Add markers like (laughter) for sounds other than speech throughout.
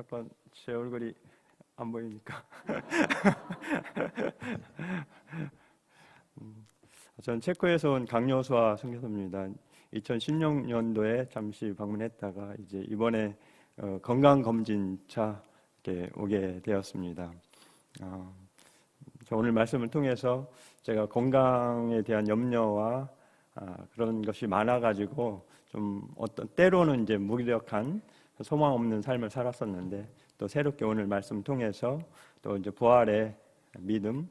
잠깐 제 얼굴이 안 보이니까. 음, 전 체코에서 온 강요수아 선교사입니다. 2016년도에 잠시 방문했다가 이제 이번에 어, 건강 검진차 이렇게 오게 되었습니다. 어, 저 오늘 말씀을 통해서 제가 건강에 대한 염려와 아, 그런 것이 많아가지고 좀 어떤 때로는 이제 무기력한 소망 없는 삶을 살았었는데 또 새롭게 오늘 말씀 통해서 또 이제 부활의 믿음을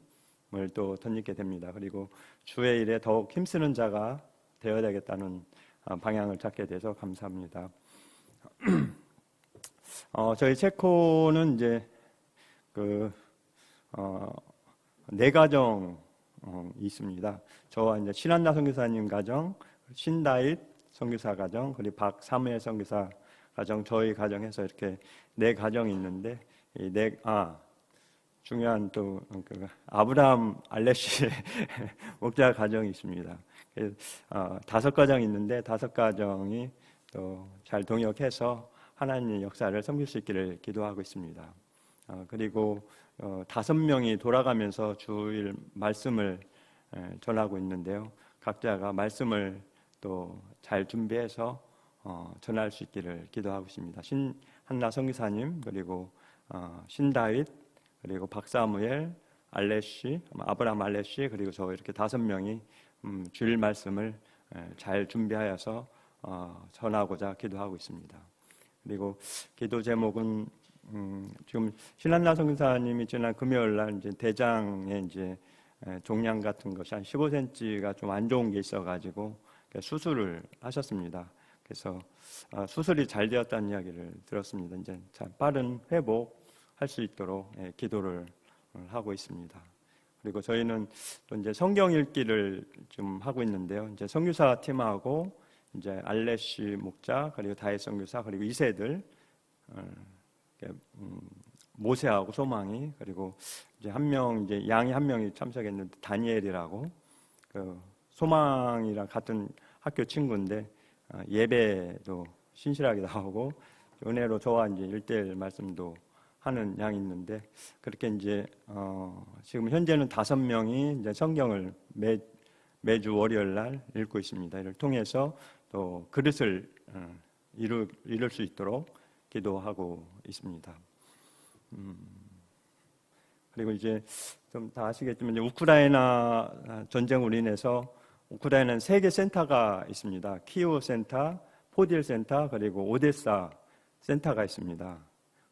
또 덧입게 됩니다. 그리고 주의 일에 더욱 힘쓰는 자가 되어야 되겠다는 아, 방향을 잡게 돼서 감사합니다. (clears throat) 어, 저희 체코는 이제 그 어, 네 가정 어, 있습니다. 저와 이제 신한나 선교사님 가정, 신다윗 선교사 가정, 그리고 박사무엘 선교사 가정, 저희 가정에서 이렇게 네 가정이 있는데 이네아 중요한 또 그 아브라함 알레시 (laughs) 목자 가정이 있습니다. 그래서 어, 다섯 가정 있는데 다섯 가정이 또 잘 동역해서 하나님의 역사를 섬길 수 있기를 기도하고 있습니다. 어, 그리고 어, 다섯 명이 돌아가면서 주일 말씀을 에, 전하고 있는데요. 각자가 말씀을 또 잘 준비해서 어, 전할 수 있기를 기도하고 있습니다. 신 한나 성기사님 그리고 어, 신다윗 그리고 박사무엘 알레시 아브라함 알레시 그리고 저 이렇게 다섯 명이 음, 주일 말씀을 에, 잘 준비하여서 어, 전하고자 기도하고 있습니다. 그리고 기도 제목은 음, 지금 신한나 성사님이 지난 금요일 날 이제 대장에 이제 에, 종양 같은 것이 한 15cm가 좀 안 좋은 게 있어가지고 수술을 하셨습니다. 그래서 아, 수술이 잘 되었다는 이야기를 들었습니다. 이제 참 빠른 회복할 수 있도록 예, 기도를 하고 있습니다. 그리고 저희는 또 이제 성경 읽기를 좀 하고 있는데요. 이제 성교사 팀하고 이제 알레시 목자 그리고 다혜 성교사 그리고 이세들 어, 음, 모세하고 소망이 그리고 이제 한 명 이제 양이 한 명이 참석했는데 다니엘이라고 그 소망이랑 같은 학교 친구인데 어, 예배도 신실하게 나오고 은혜로 저와 이제 일대일 말씀도 하는 양이 있는데 그렇게 이제 어 지금 현재는 다섯 명이 이제 성경을 매 매주 월요일 날 읽고 있습니다. 이를 통해서 또 그릇을 어, 이룰 이룰 수 있도록 기도하고 있습니다. 음, 그리고 이제 좀 다 아시겠지만 이제 우크라이나 전쟁으로 인해서 우크라이나는 세 개 센터가 있습니다. 키우 센터, 포딜 센터, 그리고 오데사 센터가 있습니다.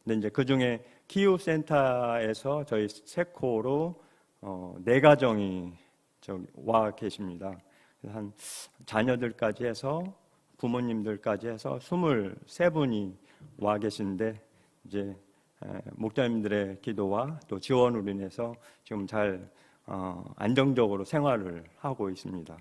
근데 이제 그 중에 키우 센터에서 저희 세코로 어, 네 가정이 와 계십니다. 한 자녀들까지 해서 부모님들까지 해서 23분이 와 계신데 이제 에, 목자님들의 기도와 또 지원으로 인해서 지금 잘 어, 안정적으로 생활을 하고 있습니다.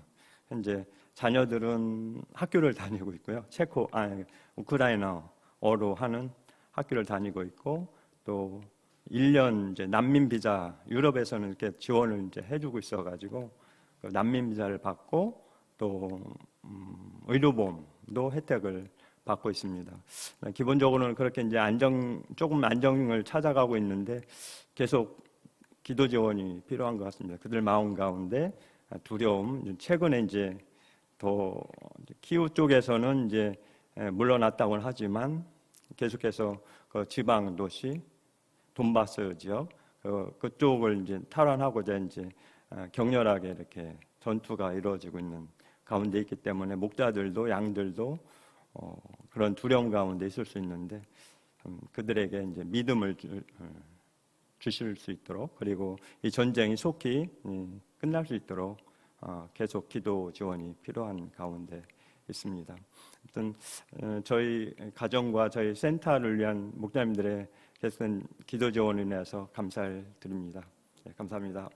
현재 자녀들은 학교를 다니고 있고요. 체코, 아, 우크라이나어로 하는 학교를 다니고 있고 또 1년 이제 난민 비자 유럽에서는 이렇게 지원을 이제 해주고 있어가지고 그 난민 비자를 받고 또 음, 의료보험도 혜택을 받고 있습니다. 기본적으로는 그렇게 이제 안정 조금 안정을 찾아가고 있는데 계속 기도 지원이 필요한 것 같습니다. 그들 마음 가운데 두려움. 최근에 이제 더 키우 쪽에서는 이제 물러났다고는 하지만 계속해서 그 지방 도시 돈바스 지역 그, 그쪽을 이제 탈환하고자 이제 격렬하게 이렇게 전투가 이루어지고 있는 가운데 있기 때문에 목자들도 양들도 어, 그런 두려움 가운데 있을 수 있는데 음, 그들에게 이제 믿음을 주, 어, 주실 수 있도록 그리고 이 전쟁이 속히 음, 끝날 수 있도록 어, 계속 기도 지원이 필요한 가운데 있습니다. 아무튼 어, 저희 가정과 저희 센터를 위한 목자님들의 계속된 기도 지원을 인해서 감사를 드립니다. 네, 감사합니다.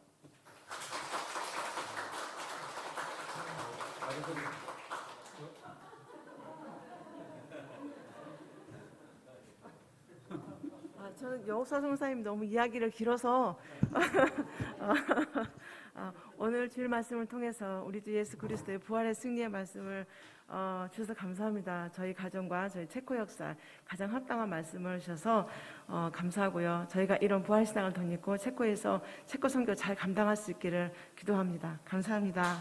저는 여옥사 성사님 너무 이야기를 길어서 (laughs) 어, 오늘 주일 말씀을 통해서 우리 주 예수 그리스도의 부활의 승리의 말씀을 어, 주셔서 감사합니다. 저희 가정과 저희 체코 역사 가장 합당한 말씀을 주셔서 어, 감사하고요. 저희가 이런 부활 신앙을 덧입고 체코에서 체코 선교 잘 감당할 수 있기를 기도합니다. 감사합니다.